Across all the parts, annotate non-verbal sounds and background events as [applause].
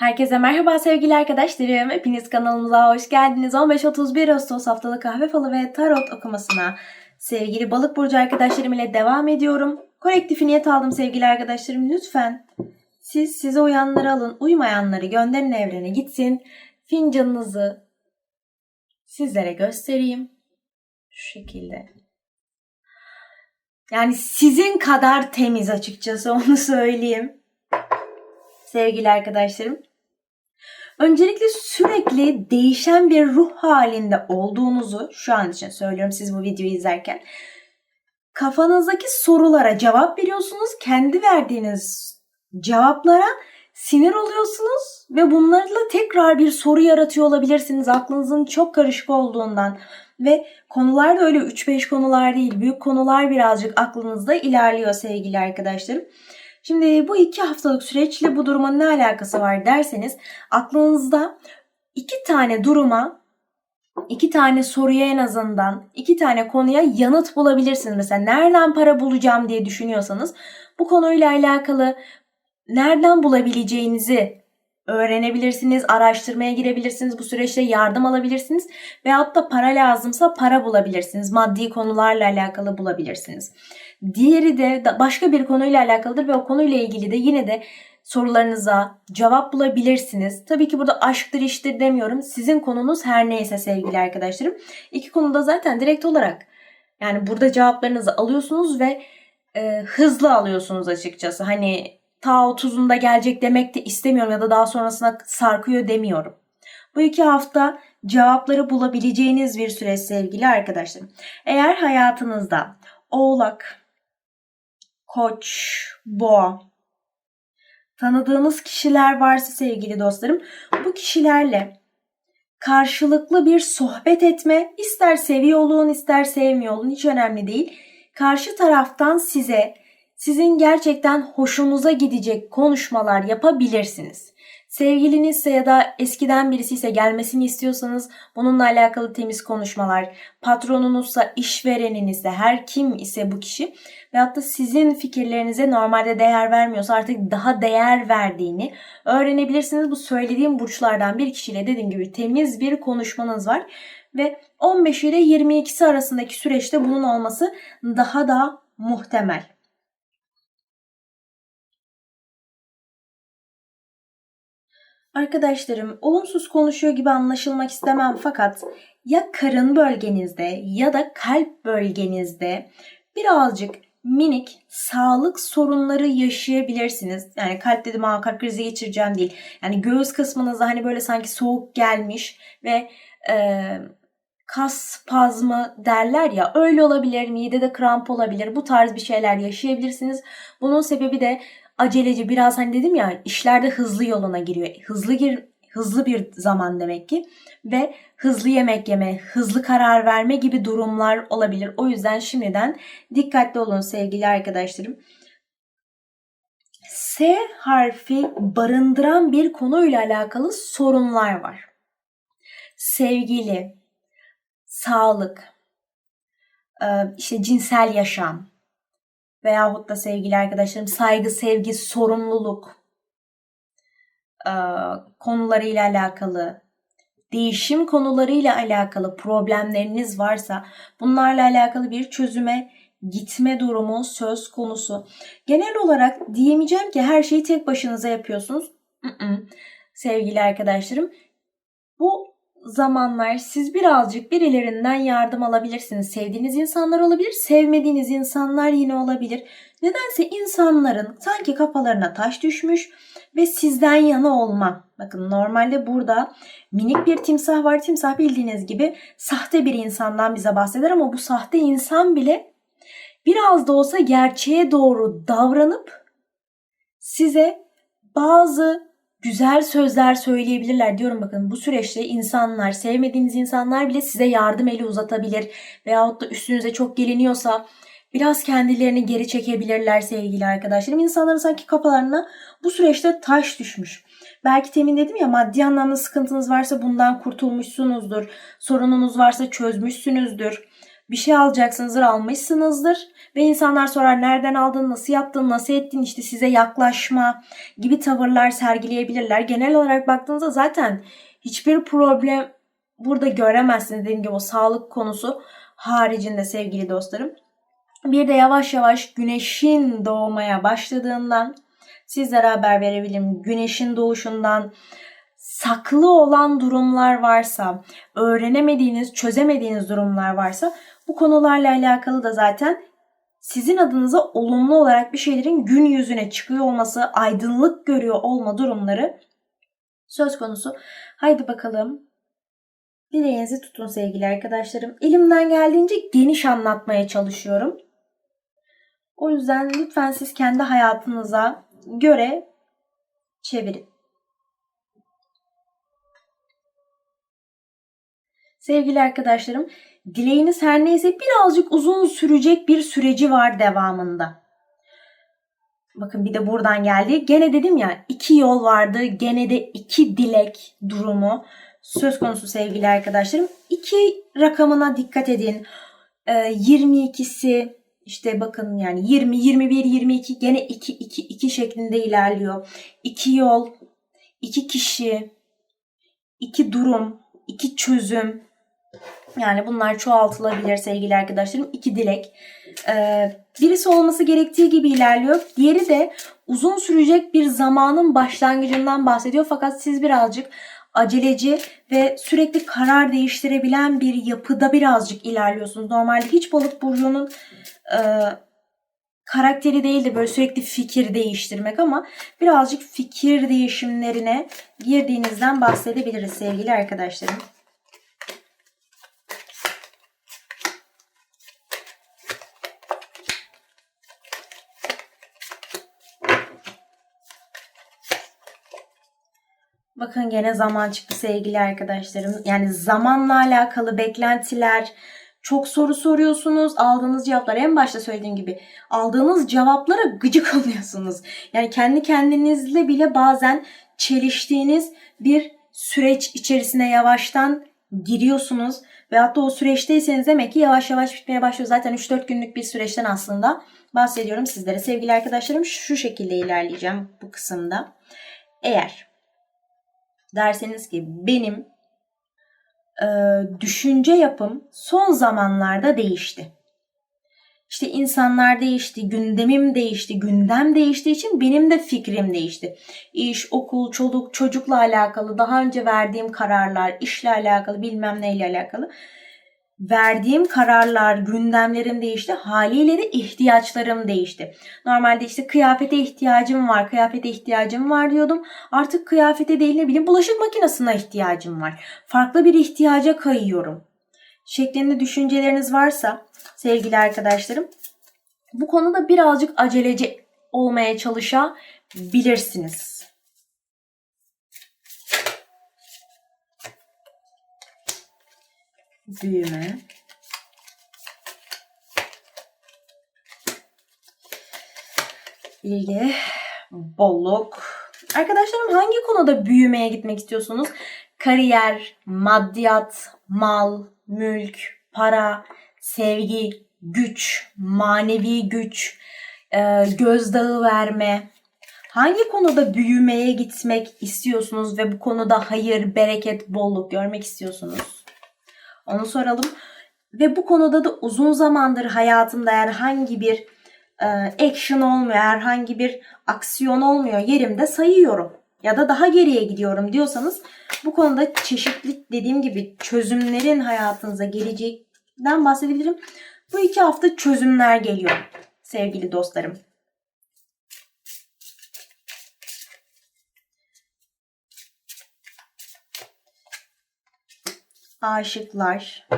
Herkese merhaba sevgili arkadaşlarım. Hepiniz kanalımıza hoş geldiniz. 15-31 Ağustos haftalık kahve falı ve tarot okumasına sevgili balık burcu arkadaşlarım ile devam ediyorum. Kolektif niyet aldım sevgili arkadaşlarım. Lütfen siz size uyanları alın, uymayanları gönderin evrene gitsin. Fincanınızı sizlere göstereyim. Şu şekilde. Yani sizin kadar temiz açıkçası [laughs] onu söyleyeyim sevgili arkadaşlarım. Öncelikle sürekli değişen bir ruh halinde olduğunuzu şu an için söylüyorum siz bu videoyu izlerken. Kafanızdaki sorulara cevap veriyorsunuz. Kendi verdiğiniz cevaplara sinir oluyorsunuz ve bunlarla tekrar bir soru yaratıyor olabilirsiniz. Aklınızın çok karışık olduğundan ve konular da öyle 3-5 konular değil. Büyük konular birazcık aklınızda ilerliyor sevgili arkadaşlarım. Şimdi bu iki haftalık süreçle bu durumun ne alakası var derseniz aklınızda iki tane duruma iki tane soruya en azından iki tane konuya yanıt bulabilirsiniz. Mesela nereden para bulacağım diye düşünüyorsanız bu konuyla alakalı nereden bulabileceğinizi öğrenebilirsiniz, araştırmaya girebilirsiniz, bu süreçte yardım alabilirsiniz veyahut da para lazımsa para bulabilirsiniz, maddi konularla alakalı bulabilirsiniz. Diğeri de başka bir konuyla alakalıdır ve o konuyla ilgili de yine de sorularınıza cevap bulabilirsiniz. Tabii ki burada aşktır iştir demiyorum. Sizin konunuz her neyse sevgili arkadaşlarım. İki konuda zaten direkt olarak yani burada cevaplarınızı alıyorsunuz ve e, hızlı alıyorsunuz açıkçası. Hani ta 30'unda gelecek demek de istemiyorum ya da daha sonrasına sarkıyor demiyorum. Bu iki hafta cevapları bulabileceğiniz bir süreç sevgili arkadaşlarım. Eğer hayatınızda oğlak, koç, boğa tanıdığınız kişiler varsa sevgili dostlarım bu kişilerle karşılıklı bir sohbet etme ister seviyor olun ister sevmiyor olun hiç önemli değil. Karşı taraftan size sizin gerçekten hoşunuza gidecek konuşmalar yapabilirsiniz. Sevgilinizse ya da eskiden birisi ise gelmesini istiyorsanız bununla alakalı temiz konuşmalar, patronunuzsa, işvereninizse, her kim ise bu kişi veyahut da sizin fikirlerinize normalde değer vermiyorsa artık daha değer verdiğini öğrenebilirsiniz. Bu söylediğim burçlardan bir kişiyle dediğim gibi temiz bir konuşmanız var ve 15 ile 22'si arasındaki süreçte bunun olması daha da muhtemel. Arkadaşlarım olumsuz konuşuyor gibi anlaşılmak istemem fakat ya karın bölgenizde ya da kalp bölgenizde birazcık minik sağlık sorunları yaşayabilirsiniz. Yani kalp dedim ha kalp krizi geçireceğim değil. Yani göğüs kısmınızda hani böyle sanki soğuk gelmiş ve e, kas spazmı derler ya öyle olabilir. Midede kramp olabilir. Bu tarz bir şeyler yaşayabilirsiniz. Bunun sebebi de aceleci biraz hani dedim ya işlerde hızlı yoluna giriyor. Hızlı gir hızlı bir zaman demek ki ve hızlı yemek yeme, hızlı karar verme gibi durumlar olabilir. O yüzden şimdiden dikkatli olun sevgili arkadaşlarım. S harfi barındıran bir konuyla alakalı sorunlar var. Sevgili, sağlık, işte cinsel yaşam, veyahut da sevgili arkadaşlarım saygı, sevgi, sorumluluk e, konularıyla alakalı, değişim konularıyla alakalı problemleriniz varsa bunlarla alakalı bir çözüme gitme durumu söz konusu. Genel olarak diyemeyeceğim ki her şeyi tek başınıza yapıyorsunuz. Sevgili arkadaşlarım bu zamanlar siz birazcık birilerinden yardım alabilirsiniz. Sevdiğiniz insanlar olabilir, sevmediğiniz insanlar yine olabilir. Nedense insanların sanki kafalarına taş düşmüş ve sizden yana olma. Bakın normalde burada minik bir timsah var. Timsah bildiğiniz gibi sahte bir insandan bize bahseder ama bu sahte insan bile biraz da olsa gerçeğe doğru davranıp size bazı güzel sözler söyleyebilirler diyorum bakın bu süreçte insanlar sevmediğiniz insanlar bile size yardım eli uzatabilir veyahut da üstünüze çok geliniyorsa biraz kendilerini geri çekebilirler sevgili arkadaşlarım. İnsanların sanki kafalarına bu süreçte taş düşmüş. Belki temin dedim ya maddi anlamda sıkıntınız varsa bundan kurtulmuşsunuzdur. Sorununuz varsa çözmüşsünüzdür. Bir şey alacaksınızdır, almışsınızdır ve insanlar sorar nereden aldın, nasıl yaptın, nasıl ettin, işte size yaklaşma gibi tavırlar sergileyebilirler. Genel olarak baktığınızda zaten hiçbir problem burada göremezsiniz dediğim gibi o sağlık konusu haricinde sevgili dostlarım. Bir de yavaş yavaş güneşin doğmaya başladığından sizlere haber verebilirim. Güneşin doğuşundan saklı olan durumlar varsa, öğrenemediğiniz, çözemediğiniz durumlar varsa bu konularla alakalı da zaten sizin adınıza olumlu olarak bir şeylerin gün yüzüne çıkıyor olması, aydınlık görüyor olma durumları söz konusu. Haydi bakalım. Dileğinizi tutun sevgili arkadaşlarım. Elimden geldiğince geniş anlatmaya çalışıyorum. O yüzden lütfen siz kendi hayatınıza göre çevirin. Sevgili arkadaşlarım, dileğiniz her neyse birazcık uzun sürecek bir süreci var devamında. Bakın bir de buradan geldi. Gene dedim ya iki yol vardı. Gene de iki dilek durumu söz konusu sevgili arkadaşlarım. İki rakamına dikkat edin. Ee, 22'si işte bakın yani 20, 21, 22 gene 2, 2, 2 şeklinde ilerliyor. İki yol, iki kişi, iki durum, iki çözüm. Yani bunlar çoğaltılabilir sevgili arkadaşlarım. İki dilek. Ee, birisi olması gerektiği gibi ilerliyor. Diğeri de uzun sürecek bir zamanın başlangıcından bahsediyor. Fakat siz birazcık aceleci ve sürekli karar değiştirebilen bir yapıda birazcık ilerliyorsunuz. Normalde hiç balık burcunun e, karakteri değildir böyle sürekli fikir değiştirmek ama birazcık fikir değişimlerine girdiğinizden bahsedebiliriz sevgili arkadaşlarım. Bakın gene zaman çıktı sevgili arkadaşlarım. Yani zamanla alakalı beklentiler, çok soru soruyorsunuz. Aldığınız cevaplar en başta söylediğim gibi aldığınız cevaplara gıcık [laughs] oluyorsunuz. Yani kendi kendinizle bile bazen çeliştiğiniz bir süreç içerisine yavaştan giriyorsunuz. Ve hatta o süreçteyseniz demek ki yavaş yavaş bitmeye başlıyor. Zaten 3-4 günlük bir süreçten aslında bahsediyorum sizlere. Sevgili arkadaşlarım şu şekilde ilerleyeceğim bu kısımda. Eğer derseniz ki benim e, düşünce yapım son zamanlarda değişti. İşte insanlar değişti, gündemim değişti, gündem değiştiği için benim de fikrim değişti. İş, okul, çoluk, çocukla alakalı, daha önce verdiğim kararlar, işle alakalı, bilmem neyle alakalı verdiğim kararlar, gündemlerim değişti. Haliyle de ihtiyaçlarım değişti. Normalde işte kıyafete ihtiyacım var, kıyafete ihtiyacım var diyordum. Artık kıyafete değil ne bileyim bulaşık makinesine ihtiyacım var. Farklı bir ihtiyaca kayıyorum. Şeklinde düşünceleriniz varsa sevgili arkadaşlarım bu konuda birazcık aceleci olmaya çalışabilirsiniz. Büyüme, bilgi, bolluk. Arkadaşlarım hangi konuda büyümeye gitmek istiyorsunuz? Kariyer, maddiyat, mal, mülk, para, sevgi, güç, manevi güç, e, gözdağı verme. Hangi konuda büyümeye gitmek istiyorsunuz ve bu konuda hayır, bereket, bolluk görmek istiyorsunuz? Onu soralım. Ve bu konuda da uzun zamandır hayatımda herhangi bir e, action olmuyor, herhangi bir aksiyon olmuyor. Yerimde sayıyorum ya da daha geriye gidiyorum diyorsanız bu konuda çeşitli dediğim gibi çözümlerin hayatınıza geleceğinden bahsedebilirim. Bu iki hafta çözümler geliyor sevgili dostlarım. Aşıklar,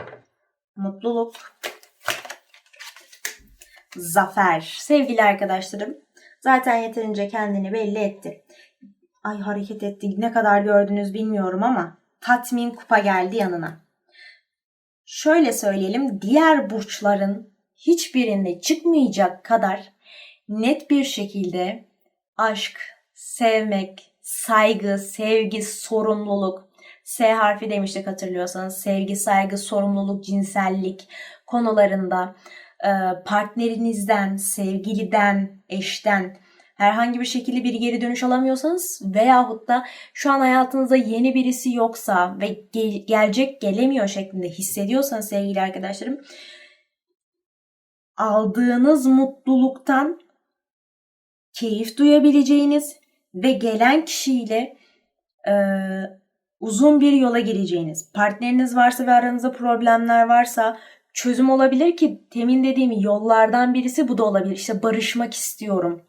mutluluk, zafer. Sevgili arkadaşlarım, zaten yeterince kendini belli etti. Ay hareket etti. Ne kadar gördünüz bilmiyorum ama tatmin kupa geldi yanına. Şöyle söyleyelim, diğer burçların hiçbirinde çıkmayacak kadar net bir şekilde aşk, sevmek, saygı, sevgi, sorumluluk, S harfi demiştik hatırlıyorsanız. Sevgi, saygı, sorumluluk, cinsellik konularında e, partnerinizden, sevgiliden, eşten herhangi bir şekilde bir geri dönüş alamıyorsanız veyahut da şu an hayatınızda yeni birisi yoksa ve ge- gelecek gelemiyor şeklinde hissediyorsanız sevgili arkadaşlarım aldığınız mutluluktan keyif duyabileceğiniz ve gelen kişiyle e, uzun bir yola gireceğiniz, partneriniz varsa ve aranızda problemler varsa çözüm olabilir ki temin dediğim yollardan birisi bu da olabilir. İşte barışmak istiyorum,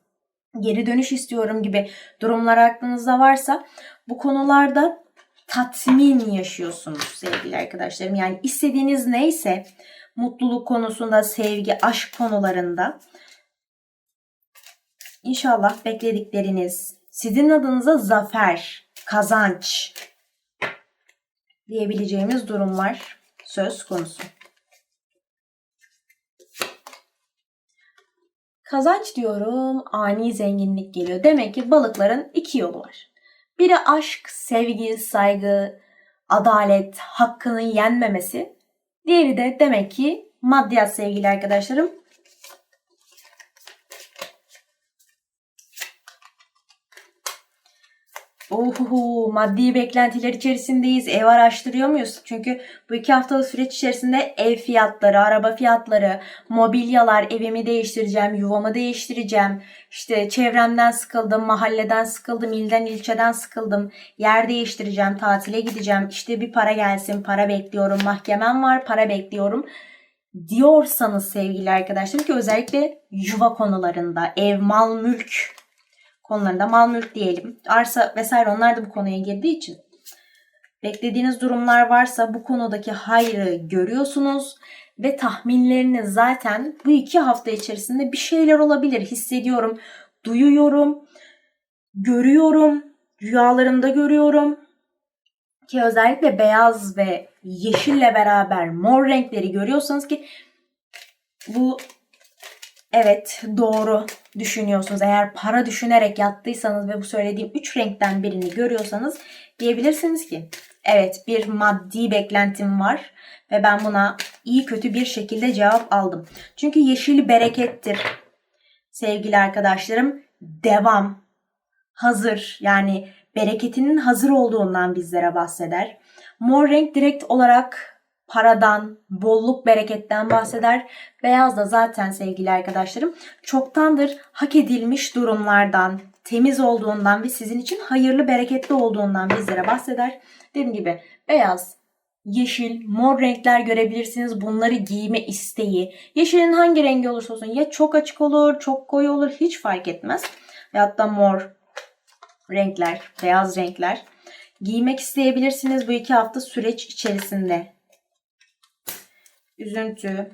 geri dönüş istiyorum gibi durumlar aklınızda varsa bu konularda tatmin yaşıyorsunuz sevgili arkadaşlarım. Yani istediğiniz neyse mutluluk konusunda, sevgi, aşk konularında İnşallah bekledikleriniz sizin adınıza zafer, kazanç diyebileceğimiz durumlar söz konusu. Kazanç diyorum, ani zenginlik geliyor. Demek ki balıkların iki yolu var. Biri aşk, sevgi, saygı, adalet, hakkının yenmemesi. Diğeri de demek ki maddiyat sevgili arkadaşlarım. Oho, maddi beklentiler içerisindeyiz. Ev araştırıyor muyuz? Çünkü bu iki haftalık süreç içerisinde ev fiyatları, araba fiyatları, mobilyalar, evimi değiştireceğim, yuvamı değiştireceğim. İşte çevremden sıkıldım, mahalleden sıkıldım, ilden ilçeden sıkıldım. Yer değiştireceğim, tatile gideceğim. İşte bir para gelsin, para bekliyorum. Mahkemem var, para bekliyorum. Diyorsanız sevgili arkadaşlarım ki özellikle yuva konularında, ev, mal, mülk konularında mal mülk diyelim. Arsa vesaire onlar da bu konuya girdiği için beklediğiniz durumlar varsa bu konudaki hayrı görüyorsunuz ve tahminleriniz zaten bu iki hafta içerisinde bir şeyler olabilir. Hissediyorum, duyuyorum, görüyorum, rüyalarımda görüyorum. Ki özellikle beyaz ve yeşille beraber mor renkleri görüyorsanız ki bu Evet doğru düşünüyorsunuz. Eğer para düşünerek yattıysanız ve bu söylediğim üç renkten birini görüyorsanız diyebilirsiniz ki evet bir maddi beklentim var ve ben buna iyi kötü bir şekilde cevap aldım. Çünkü yeşil berekettir. Sevgili arkadaşlarım devam, hazır yani bereketinin hazır olduğundan bizlere bahseder. Mor renk direkt olarak paradan, bolluk, bereketten bahseder. Beyaz da zaten sevgili arkadaşlarım çoktandır hak edilmiş durumlardan, temiz olduğundan ve sizin için hayırlı, bereketli olduğundan bizlere bahseder. Dediğim gibi beyaz, yeşil, mor renkler görebilirsiniz. Bunları giyme isteği. Yeşilin hangi rengi olursa olsun ya çok açık olur, çok koyu olur hiç fark etmez. Veyahut da mor renkler, beyaz renkler giymek isteyebilirsiniz bu iki hafta süreç içerisinde üzüntü,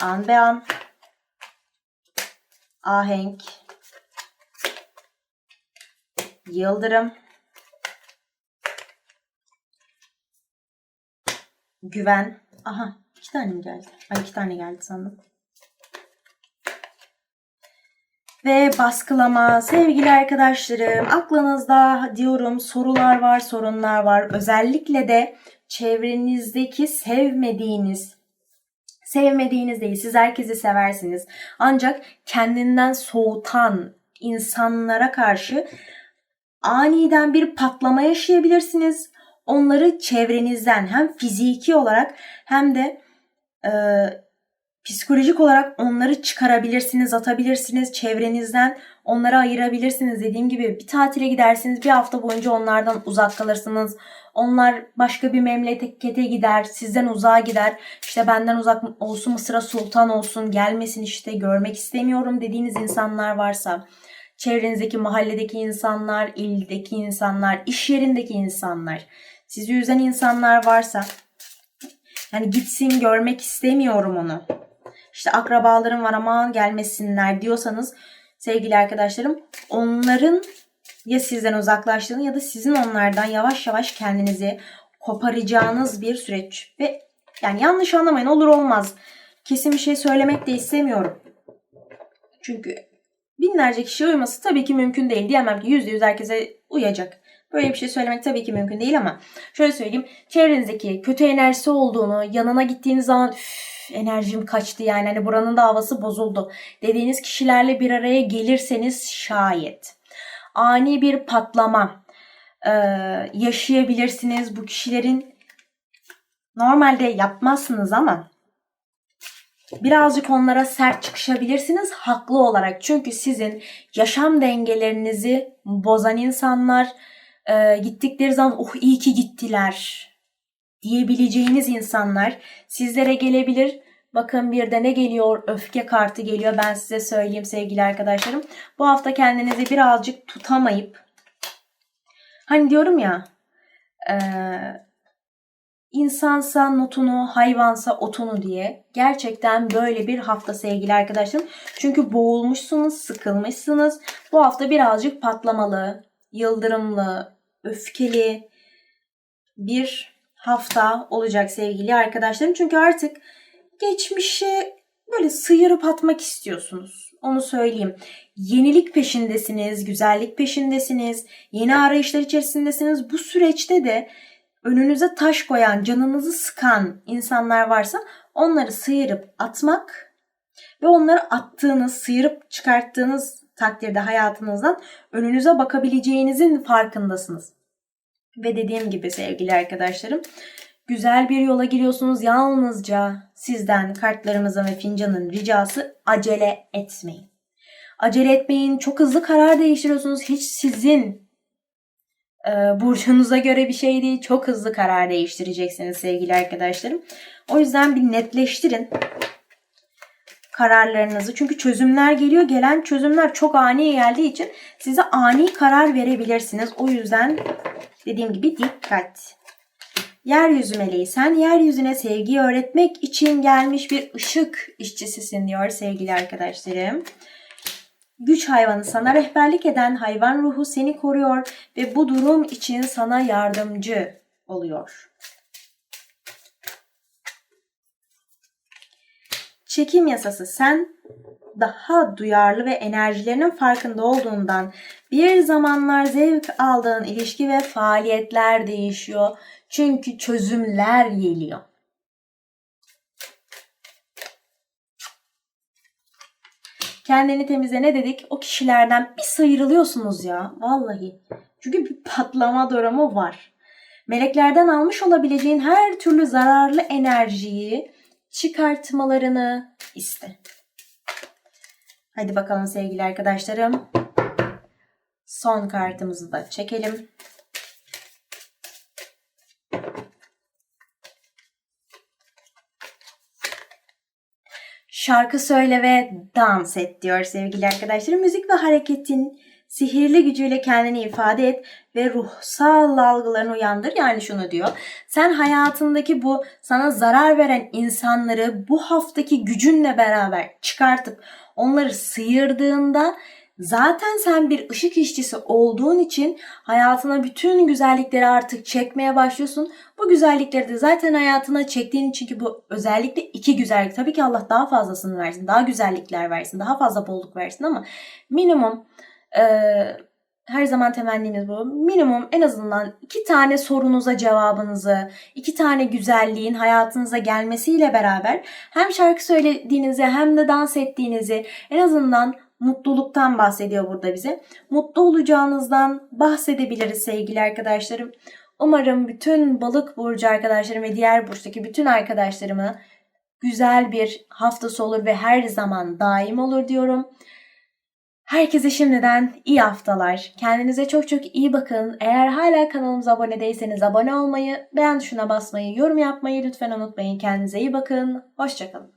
an be an, ahenk, yıldırım, güven. Aha iki tane mi geldi? Ay iki tane geldi sandım. Ve baskılama sevgili arkadaşlarım aklınızda diyorum sorular var sorunlar var özellikle de çevrenizdeki sevmediğiniz sevmediğiniz değil. Siz herkesi seversiniz. Ancak kendinden soğutan insanlara karşı aniden bir patlama yaşayabilirsiniz. Onları çevrenizden hem fiziki olarak hem de e, psikolojik olarak onları çıkarabilirsiniz, atabilirsiniz. Çevrenizden onları ayırabilirsiniz. Dediğim gibi bir tatile gidersiniz. Bir hafta boyunca onlardan uzak kalırsınız. Onlar başka bir memlekete gider, sizden uzağa gider. İşte benden uzak olsun Mısır'a sultan olsun, gelmesin işte görmek istemiyorum dediğiniz insanlar varsa, çevrenizdeki mahalledeki insanlar, ildeki insanlar, iş yerindeki insanlar, sizi üzen insanlar varsa yani gitsin görmek istemiyorum onu. İşte akrabalarım var aman gelmesinler diyorsanız sevgili arkadaşlarım onların ya sizden uzaklaştığını ya da sizin onlardan yavaş yavaş kendinizi koparacağınız bir süreç. Ve yani yanlış anlamayın olur olmaz. Kesin bir şey söylemek de istemiyorum. Çünkü binlerce kişi uyması tabii ki mümkün değil. Diyemem ki yüzde yüz herkese uyacak. Böyle bir şey söylemek tabii ki mümkün değil ama şöyle söyleyeyim. Çevrenizdeki kötü enerjisi olduğunu, yanına gittiğiniz zaman enerjim kaçtı yani hani buranın da havası bozuldu dediğiniz kişilerle bir araya gelirseniz şayet ani bir patlama e, yaşayabilirsiniz bu kişilerin normalde yapmazsınız ama birazcık onlara sert çıkışabilirsiniz haklı olarak. Çünkü sizin yaşam dengelerinizi bozan insanlar e, gittikleri zaman oh iyi ki gittiler diyebileceğiniz insanlar sizlere gelebilir. Bakın bir de ne geliyor? Öfke kartı geliyor. Ben size söyleyeyim sevgili arkadaşlarım. Bu hafta kendinizi birazcık tutamayıp hani diyorum ya eee insansa notunu, hayvansa otunu diye. Gerçekten böyle bir hafta sevgili arkadaşlarım. Çünkü boğulmuşsunuz, sıkılmışsınız. Bu hafta birazcık patlamalı, yıldırımlı, öfkeli bir hafta olacak sevgili arkadaşlarım. Çünkü artık geçmişe böyle sıyırıp atmak istiyorsunuz. Onu söyleyeyim. Yenilik peşindesiniz, güzellik peşindesiniz, yeni arayışlar içerisindesiniz. Bu süreçte de önünüze taş koyan, canınızı sıkan insanlar varsa onları sıyırıp atmak ve onları attığınız, sıyırıp çıkarttığınız takdirde hayatınızdan önünüze bakabileceğinizin farkındasınız. Ve dediğim gibi sevgili arkadaşlarım, güzel bir yola giriyorsunuz. Yalnızca sizden kartlarımızın ve fincanın ricası acele etmeyin. Acele etmeyin. Çok hızlı karar değiştiriyorsunuz. Hiç sizin e, burcunuza göre bir şey değil. Çok hızlı karar değiştireceksiniz sevgili arkadaşlarım. O yüzden bir netleştirin kararlarınızı. Çünkü çözümler geliyor. Gelen çözümler çok ani geldiği için size ani karar verebilirsiniz. O yüzden dediğim gibi dikkat. Yeryüzü meleği sen yeryüzüne sevgiyi öğretmek için gelmiş bir ışık işçisisin diyor sevgili arkadaşlarım. Güç hayvanı sana rehberlik eden hayvan ruhu seni koruyor ve bu durum için sana yardımcı oluyor. Çekim yasası sen daha duyarlı ve enerjilerinin farkında olduğundan bir zamanlar zevk aldığın ilişki ve faaliyetler değişiyor. Çünkü çözümler geliyor. Kendini temizle ne dedik? O kişilerden bir sıyrılıyorsunuz ya. Vallahi. Çünkü bir patlama durumu var. Meleklerden almış olabileceğin her türlü zararlı enerjiyi çıkartmalarını iste. Hadi bakalım sevgili arkadaşlarım. Son kartımızı da çekelim. Şarkı söyle ve dans et diyor sevgili arkadaşlarım. Müzik ve hareketin sihirli gücüyle kendini ifade et ve ruhsal algılarını uyandır. Yani şunu diyor. Sen hayatındaki bu sana zarar veren insanları bu haftaki gücünle beraber çıkartıp onları sıyırdığında Zaten sen bir ışık işçisi olduğun için hayatına bütün güzellikleri artık çekmeye başlıyorsun. Bu güzellikleri de zaten hayatına çektiğin için ki bu özellikle iki güzellik. Tabii ki Allah daha fazlasını versin, daha güzellikler versin, daha fazla bolluk versin ama minimum e, her zaman temennimiz bu. Minimum en azından iki tane sorunuza cevabınızı, iki tane güzelliğin hayatınıza gelmesiyle beraber hem şarkı söylediğinizi hem de dans ettiğinizi en azından mutluluktan bahsediyor burada bize. Mutlu olacağınızdan bahsedebiliriz sevgili arkadaşlarım. Umarım bütün balık burcu arkadaşlarım ve diğer burçtaki bütün arkadaşlarımı güzel bir haftası olur ve her zaman daim olur diyorum. Herkese şimdiden iyi haftalar. Kendinize çok çok iyi bakın. Eğer hala kanalımıza abone değilseniz abone olmayı, beğen tuşuna basmayı, yorum yapmayı lütfen unutmayın. Kendinize iyi bakın. Hoşçakalın.